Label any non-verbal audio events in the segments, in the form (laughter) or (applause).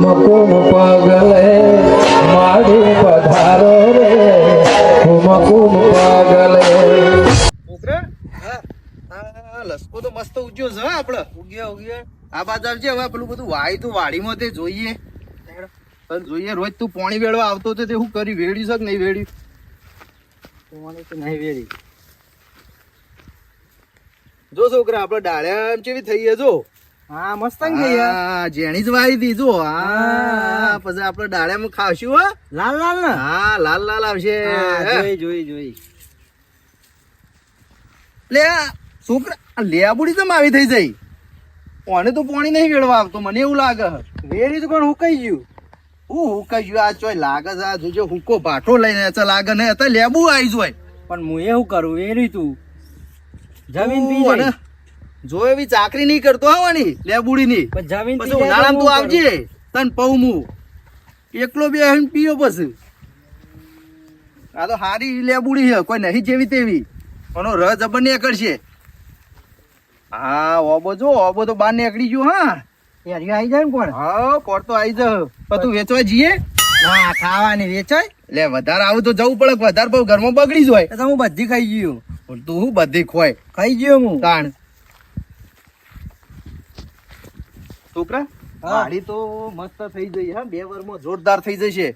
કુમકુમ પગલે માડી પધારો રે કુમકુમ પગલે. છોકરા હા. લસકો તો મસ્ત ઉગ્યો છે આપણે આપડે. ઉગ્યા ઉગ્યો. આ બાજુ છે હવે પેલું બધું વાય તું વાડીમાં તે જોઈએ. પણ જોઈએ રોજ તું પાણી વેળવા આવતો તો તે હું કરી વેડી શક છે તો નહીં વેડી જો છોકરા આપણે ડાળ્યા કેવી થઈ છે જો. હા મસ્ત યાર જેણી જ વાવી દીધું હા. પછી આપણે ડાળિયામાં ખાવશું હો. લાલ લાલ ને? હા લાલ લાલ આવશે. જોઈ જોઈ જોઈ. લે છોકરા લેબુડી તો આવી થઈ જઈ. ઓને તો પાણી નહીં વેળવા આવતો મને એવું લાગે. વેરી તો પણ હુકાઈ ગયું. હું હુકાઈ ગયું? આ ચોય લાગે છે આ જોજો હુકો ભાટો લઈને છે લાગે ને અત્યારે લેબુ આવી જોય પણ હું એવું કરું વેરી તું. જમીન પી જાય જો એવી ચાકરી નહીં કરતો આવવાની લેબુડી ની પણ જમીન પછી ઉનાળામાં તું આવજે તન પૌમું એકલો બે પીયો પછી. આ તો હારી લેબુડી છે કોઈ નહીં જેવી તેવી. એનો રસ જબર નીકળશે. હા ઓબો જો ઓબો તો બહાર નીકળી ગયો હા. યારી આવી જાય ને પણ હા કોણ તો આવી જાય પણ તું વેચવા જઈએ? ના ખાવાની વેચાય? લે વધારે આવું તો જવું પડે વધારે બહુ ઘરમાં બગડી જ હોય. તો હું બધી ખાઈ ગયું. પણ તું હું બધી ખોય? ખાઈ ગયો હું. તાણ. છોકરા. વાડી તો મસ્ત થઈ જઈ હા. બે વરમાં જોરદાર થઈ જશે.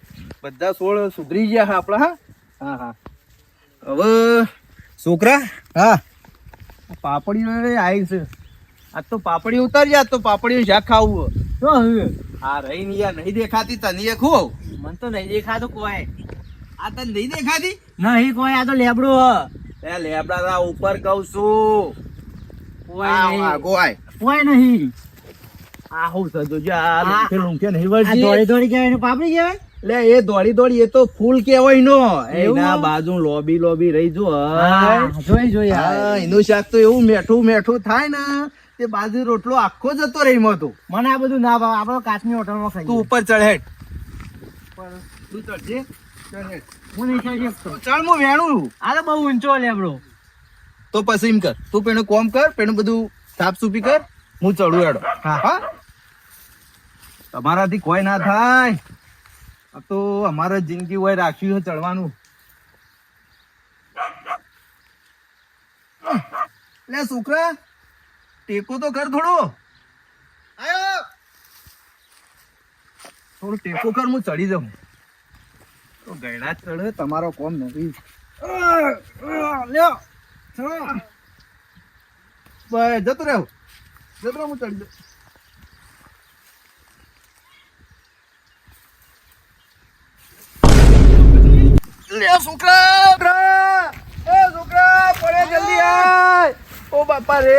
બધા સોળ સુધરી ગયા હા આપણા હા. હા હવે છોકરા? હા. પાપડી આવી છે. આ તો પાપડી ઉતારી આજ તો પાપડી શાક ખાવું આ રહી ને યાર નહીં દેખાતી તને એ ખો મને તો નહીં દેખાતું કોઈ. આ તને નહીં દેખાતી? નહીં કોઈ આ તો લેબડું હ. એ લેબડા ઉપર કહું છું. કોઈ નહીં. આ કોઈ નહીં. આ હું સજો આ આ- લૂંકે લૂંકે નહીં વળજી. દોડી દોડી કહેવાય ને પાપડી કહેવાય? લે એ દોડી દોડી એ તો ફૂલ કેવાય નો. એના બાજુ લોબી લોબી રહી જો જોઈ જોઈ એનું શાક તો એવું મેઠું મેઠું થાય ને તે બાજુ રોટલો આખો જતો રહી મને આ બધું ના ભાવે. આપણે કાચની હોટલમાં ખાઈ તું ઉપર ચઢ હેઠ. તું હું નહીં ચડ હું વેણું. આ તો બહુ ઊંચો લેબડો તો પછી એમ કર. તું પેલું કોમ કર પેલું બધું સાફ સુફી કર. હું ચડું હેડો. હા? તમારાથી કોઈ ના થાય. આ તો અમારે જિંદગી હોય રાખ્યું છે ચડવાનું. લે છોકરા ટેકો તો કર થોડો. આયો. થોડો ટેકો કર હું ચડી જાઉં. તો ગયડા ચડે તમારો કોમ નથી. લ્યો. ચડો જતો રહ્યો જતો હું ચડી જાઉં. લે છોકરા! એ છોકરા પડે જલ્દી આય. ઓ બાપા રે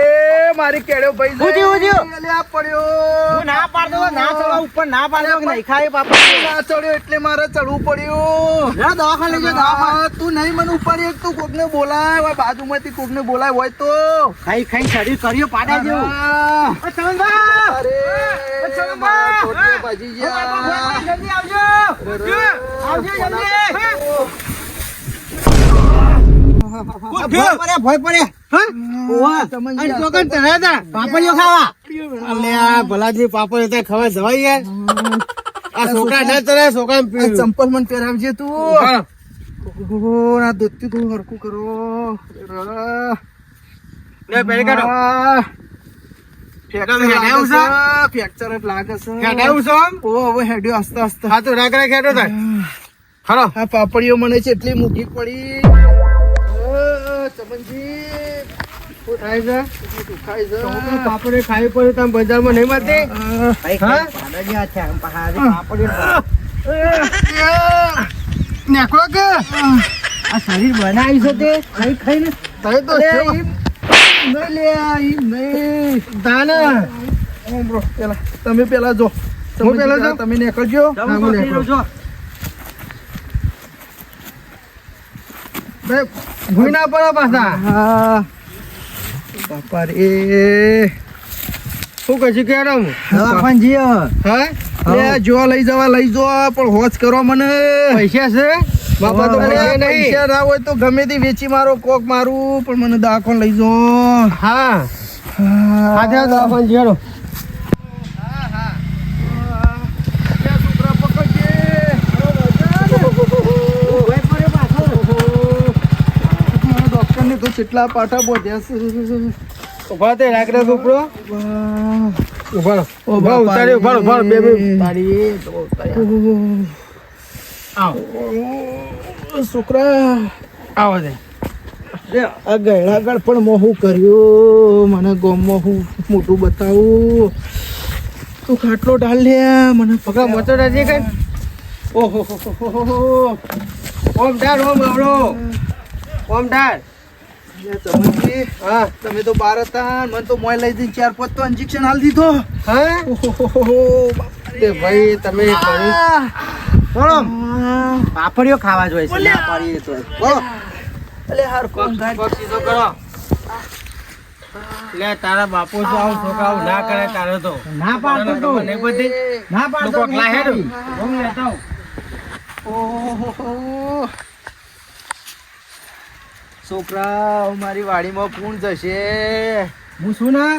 મારી કેડો ભાઈ ઉજી, ઉજી. આ પડ્યો. ના પાડતો ના ચડવા ઉપર ના પાડતો કે નહીં ખાય બાપા. ના ચડ્યો એટલે મારે ચડવું પડ્યું. ના દવાખાને લઈ દવાખાને. તું નહીં મને ઉપાડી એક તું કોકને બોલાય. હોય બાજુમાંથી કોકને બોલાય હોય તો. ખાઈ ખાઈ શરીર કર્યો પાડા જેવું! અરે ભલાજી પાપડ ખવા જવાય આ છોકરા ના ચડે છોકરા ચંપલ મન પહેરાવજે તું. ઓહો, તું હરકું કરો. લે પહેરી કાઢો. ફ્રેક્ચર? લાગે છે, હેડાયું છો હવે હેડ્યો હા તો હેડો થાય ખરો. આ પાપડીઓ મને છે એટલી મૂકી પડી. ચમનજી પાપડી ખાવી પડે તમે બજારમાં નહીં મળતી? અ, કે? આ શરીર બનાવી છે તે. ખાઈ ખાઈને. તો તમે પેલા જો. પેલા? તમે નીકળજો. ભૂઈ ના પડો પાછા. હા. બાપા રે. શું કશું કેડમ હા લે જો લઈ જવા લઈ જો પણ હોશ કરો મને. પૈસા છે? બાપા તો પૈસા ના હોય તો ગમે તે વેચી મારો કોક મારું પણ મને દાખો લઈ જો. હા. હા. દાખો જેડો કેટલા પાઠા બોધ્યા ઊભા તે રાખડે છોકરો ઊભા ઊભા ઉતારી ઊભા ઊભા બે બે. ઉતારી આવો. છોકરા આવો આ ગયડા આગળ પણ મોહું કર્યું? મને ગોમમાં હું મોટું બતાવું. તું ખાટલો ઢાલ લે મને પકડા. મોટો રાજી કઈ ઓહો હો હો હો હો હો. ઓમ ડાળ ઓમ આવડો. ઓમ ડાળ તમે હા તમે તો બાર હતા. મને તો મોય લઈ ચાર પાંચ તો ઇન્જેક્શન હાલ દીધો. હા? ઓહોહોહો, તે ભાઈ તમે. બોલો. પાપડીઓ ખાવા જોઈએ છે. ના તો. બોલો. અલે હાર કોણ પગ સીધો કરો. લે તારા બાપુ તો આવું છોકરાઓ ના કરે તારે તો. ના પાડતો તો. નહીં બધી ના પાડતો કોક લાહે રો હું લેતા આવું. છોકરા મારી વાડીમાં પૂણ જશે. હું શું ના?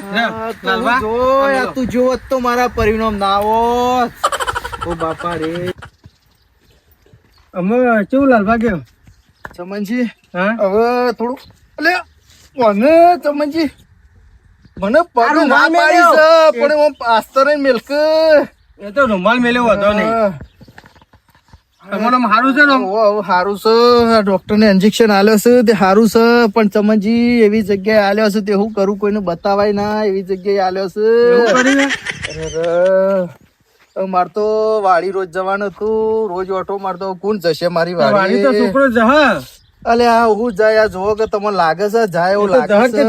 તું લાલવા? જો. તું જોવત તો મારા પરિણામ ના આવોત. ઓ બાપા રે. અમે કેવું લાલભા ગયો ચમનજી હા? હવે થોડું અલે મને ચમનજી મને પગ ના પાડી છે પણ હું પાસ્તર મિલ્ક. એ તો રૂમાલ મેલ્યો હતો નહીં. તમારું આમ હારું છે ને? સારું છે. ડોક્ટર ને ઇન્જેક્શન આલ્યો છે તે સારું છે પણ ચમનજી એવી જગ્યાએ આલ્યો છે તે હું કરું કોઈને બતાવાય ના એવી જગ્યાએ આલ્યો છે. માર તો વાડી રોજ જવાનું હતું. રોજ ઓટો મારતો કોણ જશે મારી વાડી તો છોકરો જહા અલે આ હું જાય આ જોવો કે તમને લાગે છે જાય એવું લાગે છે.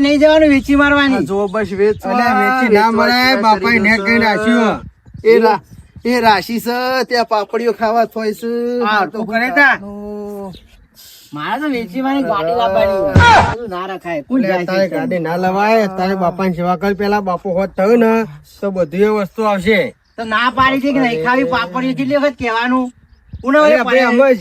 નહીં જવાનું વેચી મારવાની. જો બસ વેચ વેચી ના મળે બાપા ને કઈ રાખ્યું. એ રા એ રાશિ છે ત્યાં પાપડીઓ ખાવા થોય છે. હા, તું કરે તા? મારે તો વેચીવાની ગાડી લાવવાની ના રખાય. કોણ જાય તારે ગાડી ના લવાય. તારે બાપાની સેવા કર. પેલા બાપુ હોત થયું ને તો બધી વસ્તુ આવશે. તો ના પાડી છે કે નહીં? ખાવી પાપડી કેટલી વખત કહેવાનું.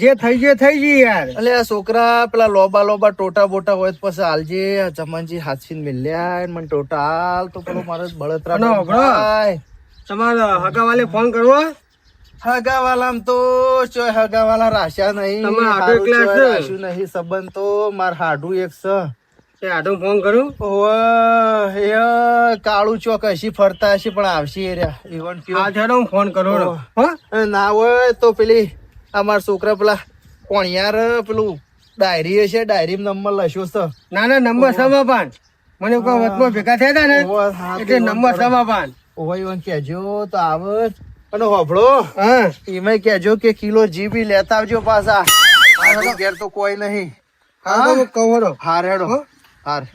જે થઈ ગયું થઈ ગયું યાર. છોકરા પેલા લોબા લોબા ટોટા બોટા હોય તો પછી હાલજે. જમનજી હાથીન મિલ્યા મને ટોટા હાલ તો પેલો મારો બળતરા. તમારા હગાવાલે ફોન કરવો? હગાવાલામ તો ચોય હગાવાલા રાશ્યા નહીં. તમે હાડું નહીં. સંબંધ તો માર હાડું એક છે. એ આટો ફોન કરું? ઓ એ કાળું ચોક હશી ફરતા હશે પણ આવશે એ રહ્યા. હું ફોન કરું. હા? ના હોય તો પેલી અમારા છોકરા પેલા કોણિયાર પેલું ડાયરી હશે ડાયરી નંબર લખ્યો છે. ના ના નંબર સમા પાન મને કોઈ વચમાં ભેગા થયા હતા ને? એટલે નંબર કરો. સમા પાન ઓવે ઈવન કહેજો તો આવ. અને હોભળો. હા. એમાં કેજો કે કિલો જીબી લેતા આવજો પાછા. ઘેર તો કોઈ નહીં. હા તો કહો અરે.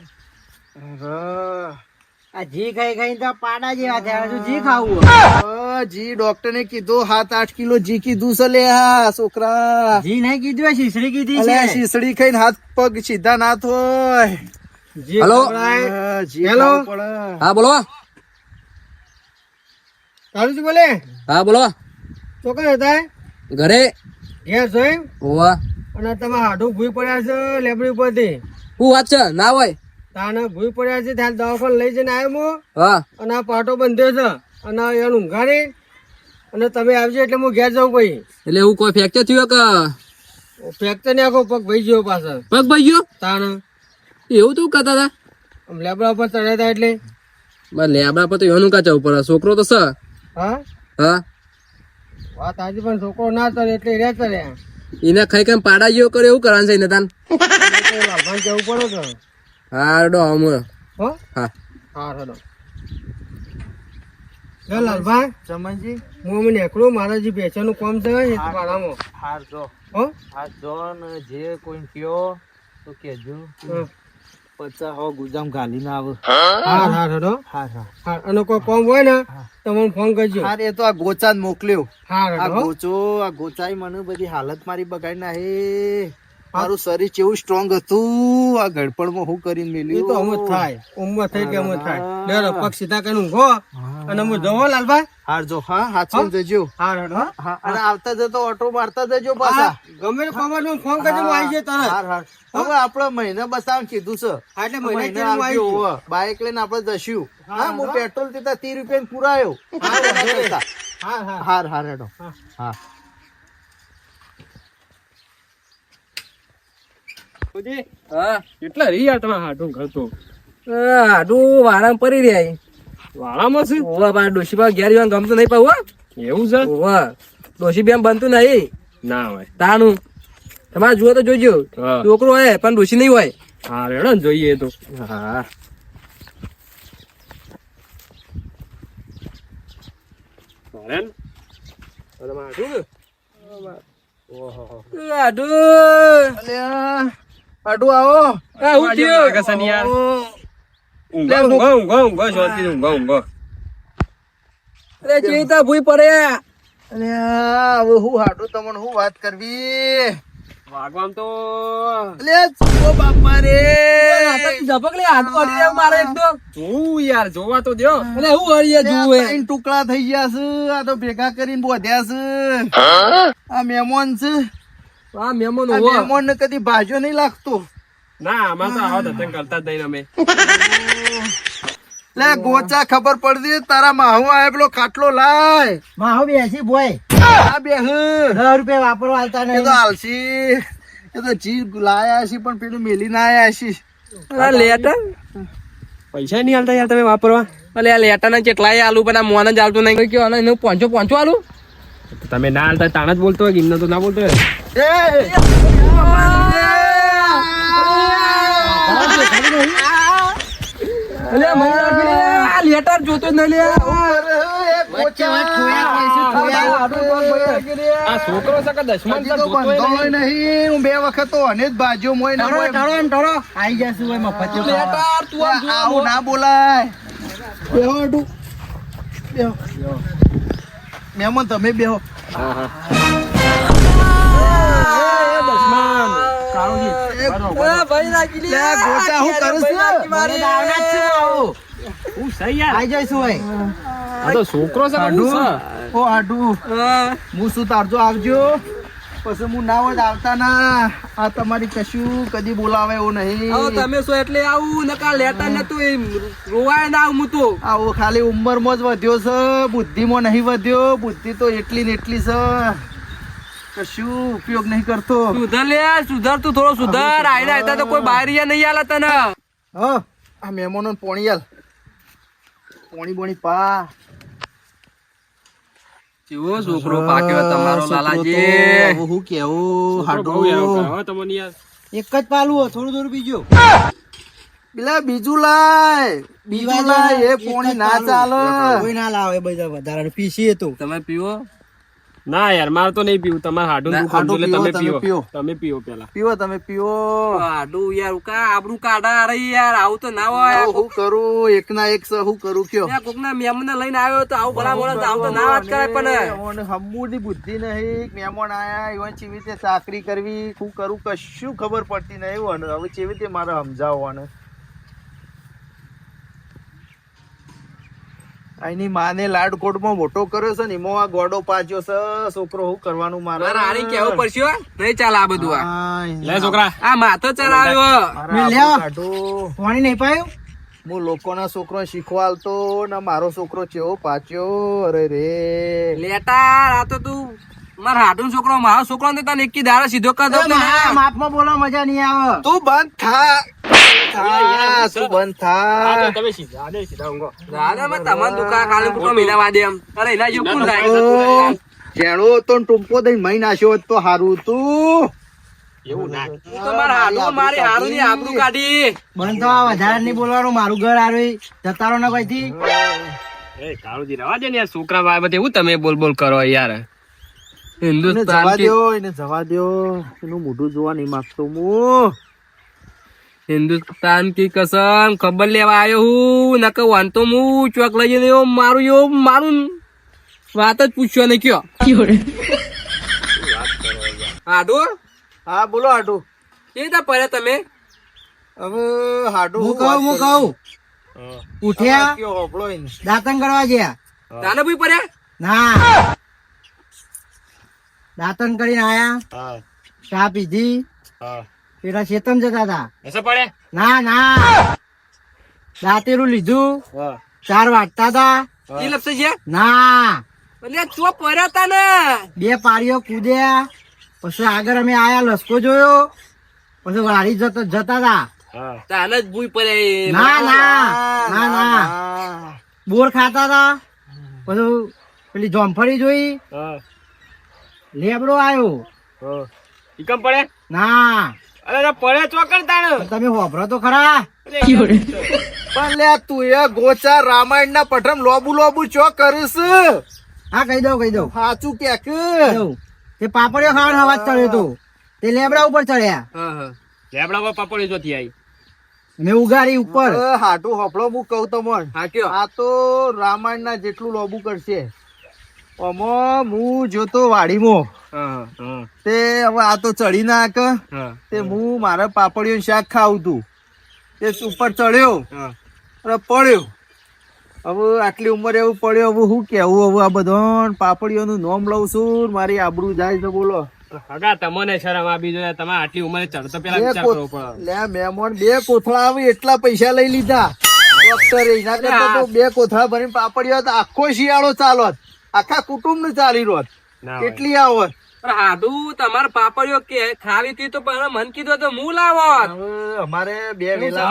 આ જી ખાઈ ખાઈ તો પાડા જેવા થયા હજુ જી ખાવું જી ડોક્ટર ને કીધું સાત આઠ કિલો જી કીધું છે લે હા છોકરા. જી નહીં કીધું શીસડી કીધી છે. શીસડી ખાઈને હાથ પગ સીધા ના થોય જે હલો? હેલો? હા બોલો. કાળુજી બોલે? હા બોલો. તો કઈ હતા ઘરે? ઘેર જોઈ? હોવા. અને તમે હાડું ભૂઈ પડ્યા છે લેબડી ઉપરથી. શું વાત છે? ના હોય? તાને ભૂઈ પડ્યા છે ત્યારે દવાખાને લઈ જઈને આવ્યો હું. હા. અને આ પાટો બંધ્યો છે. અને એને ઊંઘાડી અને તમે આવજો એટલે હું ઘેર જાઉં પછી. એટલે હું કોઈ ફ્રેક્ચર થયો કે? ફેંકતો ને આખો પગ ભાઈ ગયો પાછળ પગ ભાઈ ગયો? તાને. એવું તું કહેતા હતા? આમ લેબડા ઉપર ચડ્યા હતા એટલે. બસ લેબડા પર તો એનું કાચા ઉપર. છોકરો તો છે. હા? હા. વાત આજે પણ છોકરો ના ચડે એટલે રહ્યા ચડ્યા એને ખાઈ કઈ પાડા જેવો કરે એવું કરવાનું છે ને તાન. લાભાન જવું પડે કે હા? રડો હમ હો. હા હા રડો ચાલ લાલભાઈ. ચમનજી? હું મારા જે બેચાનું કામ છે હાર જો. હો? હાર જો ને જે કોઈ કયો તો કેજો હમ. પચાસ હો ગુજામ ઘાલીને આવે. હા? હા રડો હાર હાર હા. અને કોઈ કામ હોય ને તો ફોન કરજો. હાર એ તો આ ગોચા જ મોકલ્યો. હા આ ગોચો આ ગોચાઈ મને બધી હાલત મારી બગાડી નાખી. મારું શરીર કેવું સ્ટ્રોંગ હતું. આ ગડપડમાં હું કરીને એ મેલ્યું તો થાય. ઉંમર થઈ કે અમુ થાય. પગ સીધા કરીને ઊંઘો અને હું જવો લાલભાઈ? હાર જો હા હાચવીને જજો. હા હા. અને આવતા જતો ઓટો મારતા જજો પાછા. ગમે કામ હોય ફોન કરજો હું આવી જઈએ તરત. હાર હાર હવે આપણે મહિને બસાવ કીધું છે. એટલે મહિને હું આવી બાઇક બાઈક લઈને આપણે જશું. હા હું પેટ્રોલ પીતા ત્રીસ રૂપિયા પુરાયો હા હા હાર હાર હેડો. હા. હા. હા? કેટલા રહી યાર તમે હાડું કરતો હાડું વારામ પડી રહ્યા વાળામાં છે ઓવા બા ડોશી બા ઘેર જવાનું ગમતું નહીં પાવું એવું છે? ઓવા ડોશી બેમ બનતું નહીં. ના હોય. તાનું તમારે જુઓ તો જોજો. છોકરો હોય પણ ડોશી નહીં હોય. હા રેડો ને જોઈએ તો. હા. શું? આડું. આવો. આ થયું. ઊંઘો, ઊંઘો, ઊંઘો, ઊંઘો, શાંતિથી ઊંઘો, ઊંઘો. અરે ચેતા ભૂઈ પડે. અલ્યા હવે હું હાડું તમને હું વાત કરવી? વાગવામાં તો અલ્યા ચૂકો બાપા રે. ઝપક લે હાથ પડી રહ્યા મારે એક તો યાર જોવા તો દ્યો. એટલે હું ત્રણ ટુકડા થઈ ગયા છે. આ તો ભેગા કરીને બોધ્યા છે. આ મહેમાન છે. આ મહેમાન આ હોવા. મહેમાન ને કદી ભાજ્યો નહીં લાગતો. ના આમાં તો આવો ધતંગ કરતા જ નહીં અમે. (laughs) લે ગોચા ખબર પડતી તારા માહુ આવે પેલો ખાટલો લાય. માહો બેસી બોય. આ બે. દસ રૂપિયા વાપરવા આલતા એ તો એ જીવ લાયા છે પણ પેલું મેલી ના આયા છે લેટર પૈસા નહીં હાલતા યાર તમે વાપરવા. અલે આ લેટર ને કેટલાય આલુ પણ આ મોન જ આલતું નહીં. કયો અને એનું પોંચો પોંચો આલુ. તમે ના હાલતા તાણ જ બોલતો હોય કે એમને તો ના બોલતો હોય. અલે મને આ લેટર જોતો જ લે આ છોકરો છે કે તો બંધોય નહીં. હું બે વખત તો અને જ ભાજ્યો મોય ના મોય. ટળો ને ટળો આઈ જશું હોય મફત લેટર તું આવું ના બોલાય. બેહો અડું. બેહો. મહેમાન તમે બેહો. એ આ ભાઈ લાગી લે. લે, હું કરું છું? ભાઈ લાગી મારી. હું સહી યાર આઈ જઈશું હોય આ તો છોકરો છે હું છે? ઓ આડું હું. શું તારજો આવજો. પછી હું ના હોય આવતા ના. આ તમારી કશું કદી બોલાવે એવું નહીં. તમે શું એટલે આવું? નકા લેતા ને તું એમ. રોવાય ના હું તો. આવો ખાલી ઉંમરમાં જ વધ્યો છે બુદ્ધિમાં નહીં વધ્યો. બુદ્ધિ તો એટલી ને એટલી છે. કશું ઉપયોગ નહીં કરતો. સુધર લે સુધર તું થોડો સુધર. આઈને આયતા તો કોઈ બહાર નહીં આલા તને. હ આ મહેમાનો પોણી આલ. પોણી બોણી પા. જેવો છોકરો પાક્યો તમારો લાલાજી. હું કેવું? હાડો. તમને યાર. એક જ પાલું થોડું થોડું બીજું. પેલા બીજું લાય. બીજું લાય એ પોણી ના ચાલે. કોઈ ના લાવે બધા વધારાનું. પીસીએ તો. તમે પીવો. ના યાર મારે તો નહીં પીવું. તમારે હાડું ના, હાડું એટલે તમે પીવો, તમે પીવો પેલા પીવો તમે પીવો. હાડું યાર કા આબરૂ કાઢા અરે યાર. આવું તો ના હોય. હું કરું? એક ના એક હું કરું? કયો? કોક ના મેમને લઈને આવ્યો તો આવું ભલા બોલા આવું તો ના વાત કરે પણ. ઓને હમ્બુની બુદ્ધિ નહીં. મહેમાન આયા ઈવન ચેવી રીતે સાકરી કરવી. હું કરું કશું ખબર પડતી નહીં હવે ચેવી રીતે મારે સમજાવવાનું? આની માને લાડકોટમાં મોટો કર્યો છે ને એમાં આ ગોડો પાચ્યો છે છોકરો હું કરવાનું મારે? આની કેવું પડશે નહીં ચાલ આ બધું આ. લે છોકરા. આ માથો ચરાવ્યો મારે મેં આબરૂ લ્યો. કાઢો. પાણી નહીં પાયું? હું લોકોના છોકરો શીખવાલતો ને મારો છોકરો ચેવો પાચ્યો? અરે રે. લેટા આ તો તું મારા હાટું છોકરો મારો છોકરો ને તને એકી દાડા સીધો કર દો એ મારા માપમાં બોલો મજા નહીં આવે. તું બંધ થા. થા, તું બંધ આ થા તો તમે સીધા આડે સીધા ઊંઘો. દાદા મેં તમારે દુકા કાલે કુટો મિલાવા દે એમ. અરે એના જેવું કોણ થાય. ઓ, જેણો તો ટૂંપો દઈ મહી નાખ્યો તો હારું તું એવું ના. તું તો મારા હાડું મારી હાડું ની આબરૂ કાઢી. બંધ તો આ વધારે નહીં બોલવાનું મારું ઘર હારું જતા રહો ને કોઈથી. એ કાળુજી રવા દે ને યાર છોકરા બાબતે એવું તમે બોલ બોલ કરો યાર? હિન્દુસ્તાન જવા દો એને જવા દો એનું મોઢું જોવા નહીં માંગતો હું. હિન્દુસ્તાન કી કસમ ખબર લેવા આવ્યો હું. નકર વાંધો હું ચોક લઈ જઈને એવો મારું એવો મારું વાત જ પૂછ્યો ને કયો. હાડુ? હા બોલો હાડુ. એ રીતે પડ્યા તમે? હવે હાડુ હું કહું હું કહું. ઉઠ્યા? દાંતણ કરવા ગયા. તાને ભાઈ પડ્યા? ના. દાંતન કરીને આયા. ચા પીધી. હા. પેલા ચેતન જતા હતા એસે પડે? ના ના. દાંતેરું લીધું. ચાર વાટતા હતા એ લપસે છે? ના. એટલે ચો પડ્યા તા ને? બે પાડીઓ કૂદ્યા. પછી આગળ અમે આયા લસકો જોયો. પછી વાડી જતા જતા હતા તાને જ ભૂઈ પડે. ના ના. ના ના. બોર ખાતા હતા પછી પેલી જોમફળી જોઈ. લેબડો આવ્યો પડે? ના. અરે અરે પડે ચોકડ તાણ? તમે હોભરો તો ખરા. પણ લે તું એ ગોચા રામાયણ ના પઠમ લોબુ લોબુ ચો કરીશ. હા કહી દઉં કહી દઉં. સાચું કે કે? કહી દઉં. તે પાપડીઓ ખાવાનો અવાજ ચડ્યો તો તે લેબડા ઉપર ચડ્યા. હા હા. લેબડા પર પપડી જોતી આવી મેં ઉગાડી ઉપર. હાટું હફળો હું કહું તમને. હા કયો? આ તો રામાયણ ના જેટલું લોબુ કરશે. ઓમો હું જોતો વાડીમાં. તે હવે આ તો ચડી નાક તે હું મારા પાપડીઓ શાક ખાવું તું. તે ઉપર ચડ્યો પડ્યો. હવે આટલી ઉંમરે એવું પડ્યો હવે હું કેવું હવે આ પાપડીઓ પાપડીઓનું નોમ લઉં છું મારી આબરૂ જાય તો બોલો. હગા તમને શરમ આપી જોઈએ તમે આટલી ઉંમરે ચડતો પેલા બે વિચાર કરવો પડે લે મહેમાન બે કોથળા આવી એટલા પૈસા લઈ લીધા. ડોક્ટરે એના કરતા તો બે કોથળા ભરીને પાપડીઓ તો આખો શિયાળો ચાલોત. આખા કુટુંબનું ચાલી રોત કેટલી આવત પણ હાડું તમારે પાપડીઓ કે ખાવી હતી તો પણ મન કીધો તો હું લાવો અમારે બે વેલા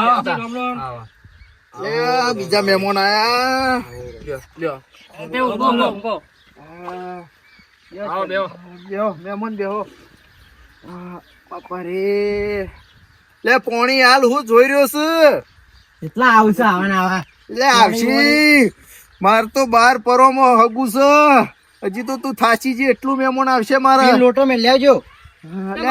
બીજા મહેમાન આયા. લ્યો આવો બેહો. બેહો મહેમાન બેહો. બાપા રે. લે પોણી હાલ હું જોઈ રહ્યો છું. એટલા આવશે આવા આવા લે આવશી. માર તો બાર પરોમાં હગું છે હજી તો તું થાચી જે એટલું મહેમાન આવશે મારા લોટો મેં લેજો લે,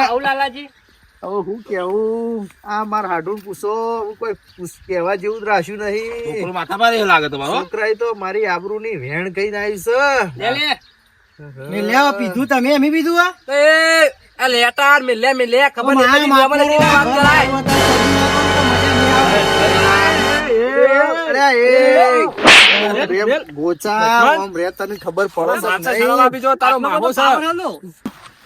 હવે હું કેવું આ માર હાડું પૂછો હું કોઈ પૂછ- કહેવા જેવું જ રાખ્યું નહીં માથા મારે લાગે તમારો છોકરાએ તો મારી આબરૂ ની વેણ કઈ આવી છે લે લે મેં લેવા પીધું તમે એમ પીધું આ? લેટાર મેલ્યા લે ખબર નહીં મારા પડી, મને માથે કીધી વાત કરાય રે, ગોચા આમ રે તને ખબર પડે છે નહીં? આપી જો તારો માગો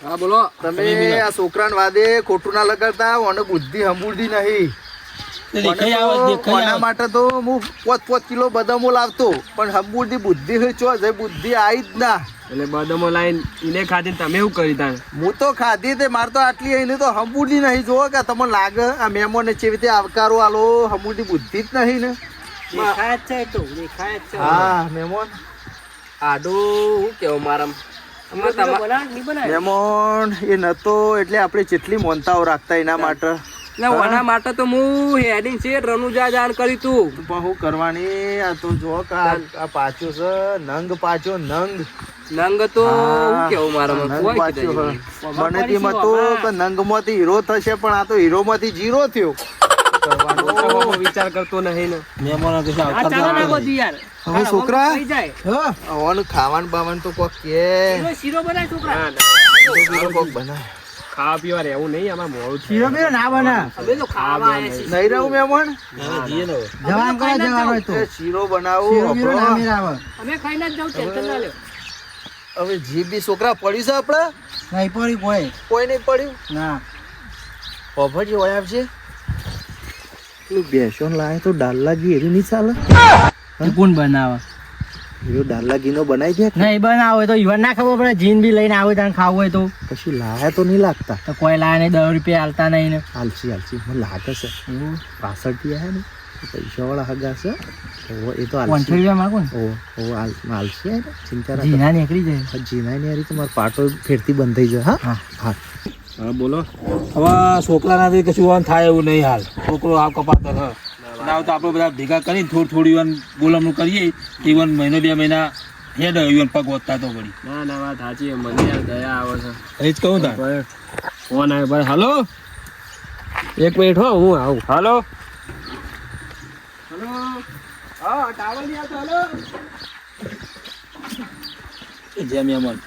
હા બોલો. તમે આ છોકરાને વાદે ખોટું ના લગાડતા ઓને બુદ્ધિ હંબુરદી નહીં. કોના માટે તો હું પોત પોત કિલો બદામો લાવતો પણ હંબુરદી બુદ્ધિ ચો જે બુદ્ધિ આવી જ ના. એટલે બદામો લાઈન ઈને ખાધી તમે એવું કરી તાણ? હું તો ખાધી તે મારે તો આટલી એને તો હંબુરદી નહીં. જોવો કે તમને લાગે આ મહેમાનને ચેવી રીતે આવકારો આલો હંબુરદી બુદ્ધિ જ નહીં ને. દેખાય જ છે તો દેખાય જ છે. હા મહેમાન હાડું હું કેવું મારા અમે એ નતો એટલે આપણે જેટલી મોનતાઓ રાખતા એના માટે. લે ઓના માટે તો હું હેડિંગ છે રનુજા જાણ કરી તું. પણ હું કરવાની આ તો જો કે આ પાછો છે નંગ પાછો નંગ. નંગ તો કેવું મારા નંગ પાછો મને તો નંગમાંથી હીરો થશે પણ આ તો હીરો માંથી જીરો થયો. વિચાર કરતો નહીં ને. હવે છોકરા? હા. આવવાનું ખાવાનું બાવાન તો કોક કે. ના, ના. બીજું કોક બનાય. ખાવા પીવા રહેવું નહીં આમાં મોડું શીરો બીરો ના બને. નહીં રહું મહેમાન જવાનું કરે જવાનું તો? શીરો બનાવું શીરો બીરો ના આપણો. મેળ આવે હવે જીભ બી છોકરા પડ્યું છે આપડે નહીં પડી કોઈ. કોઈ નહીં પડ્યું? ના. પફરજી હોય આવશે પેલું બેસોન લાવે તો ડાલ્લા ઘી એરી નહીં ચાલે? કોણ બનાવે? હીરો ડાલ્લા ઘી નો બનાવી દે નહીં બનાવે તો યુવાન ના ખબર પડે જીન બી લઈને આવે ત્યાં ખાવું હોય તો. પછી લાયા તો નહીં લાગતા? તો કોઈ લાયા નહીં દસ રૂપિયા હાલતા નહીં ને. આલસી આલસી મને લાગે છે. પાછળથી આયા ને પૈસા વાળા હગા છે. એ તો પાંચસો રૂપિયા માગો ને? ઓ આયા ને? ચિંતા ના જીના નીકળી જાય. જીના ની હારી તો મારો પાટો ફેરતી બંધ થઈ જાય હા. હા. હા બોલો. હવે છોકરાનાથી કશું થાય એવું નહીં હાલ. છોકરો આ કપાતો હ ના તો આપણે બધા ભેગા કરીને થોડી થોડી વાર બોલવાનું કરીએ. ઈવન મહિનો બે મહિના હેડ ઈવન પગ વધતા તો પડી ના ના વાત સાચી. મને યાર દયા આવે છે. એ જ કહું તાર. ભાઈ, ફોન આવે ભાઈ હલો? એક મિનિટ હો હું આવું. હલો? જેમ એમ જ.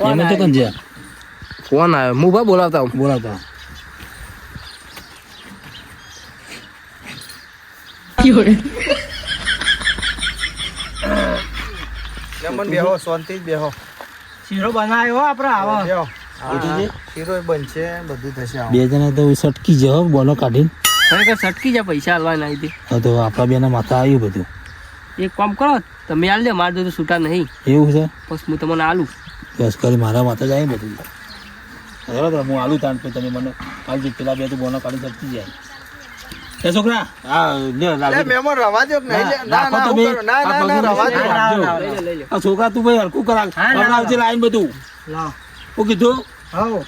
એમ તો કોણ જ્યાં? ફોન આવ્યો. હું ભાઈ બોલાવતા હું બોલાવતા બેહો શાંતિ બેહો. શીરો બનાવ્યો આપણે આવો. બેહો. શીરો બનશે બધું થશે બે જણા તો સટકી જાવ બોલો કાઢીને. ખરેખર સટકી જાય પૈસા હાલવા ના હતી હા તો આપણા બેના માથા આવ્યું બધું. એક કામ કરો તમે હાલ દે મારે તો છૂટા નહીં. એવું છે? બસ હું તમને આલું બસ કરી મારા માથા જ આવ્યું બધું. તો હું આલું તાન પછી તમે મને કાલથી પેલા બે તો બોનો કાઢી શકતી જાય. એ છોકરા! હા લે મેમો રવા દો નહીં? લે ના ના તમે. હું કરું? ના ના ના રવા દો આ છોકરા તું ભાઈ હરખું કરા હા, લાઈન બધું. લાવ. હું કીધું? હા?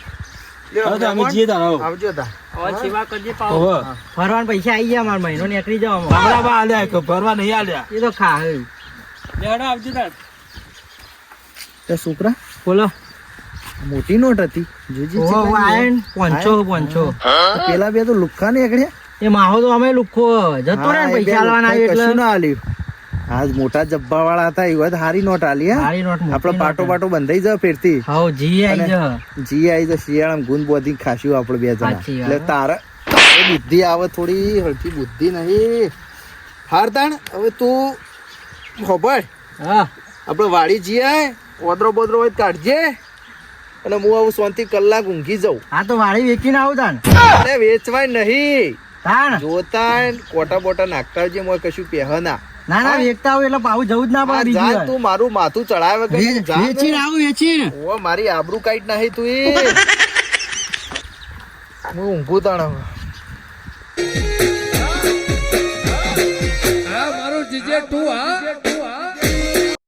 ફરવાના પૈસા આવી ગયા મારો મહિનો નીકળી જાવ હમણાં બા આલ્યા કે ભરવા નહીં આલ્યા. એ તો ખા આવજે છોકરા બોલો. મોટી નોટ હતી. જોજી આયન પાંચસો પાંચસો પેલા બે તો લુખ્ખા ને એકડે. એ માહો તો અમે લુખો જતો હા, એ બે પૈસા આલવાના લુખ્ખાએ એટલે. ના આલ્યું. આજ મોટા જબ્બા વાળા હતા એવા હારી નોટ આલી હારી નોટ આપડે પાટો પાટો બંધાઈ જાય ફેરતી હાઉ જી આઈ જ જી આઈ જ શિયાળામાં ગુંદ બોધી ખાશું આપડે બે જણા. એટલે તારે તારે બુદ્ધિ આવે થોડી હળકી બુદ્ધિ નહીં. હારતાણ હવે તું ખબર હા. આપણે વાડી જઈએ ઓદરો બોદરો હોય કાઢજે. અને હું આવું શાંતિ કલાક ઊંઘી જાઉં. હા તો વાળી વેચીને આવું તાન. અરે વેચવાય નહીં. તાન. જોતા કોટા બોટા નાખતા જે મોય કશું પહે ના. ના ના વેચતા આવું એટલે પાવું જવું જ ના પડે જા બીજી તું મારું માથું ચડાવે કે વેચીને આવું વેચીને. ઓ મારી આબરૂ કાઈટ નહીં તું એ હું ઊંઘું તાણ હવે. મારું જીજે તું હા?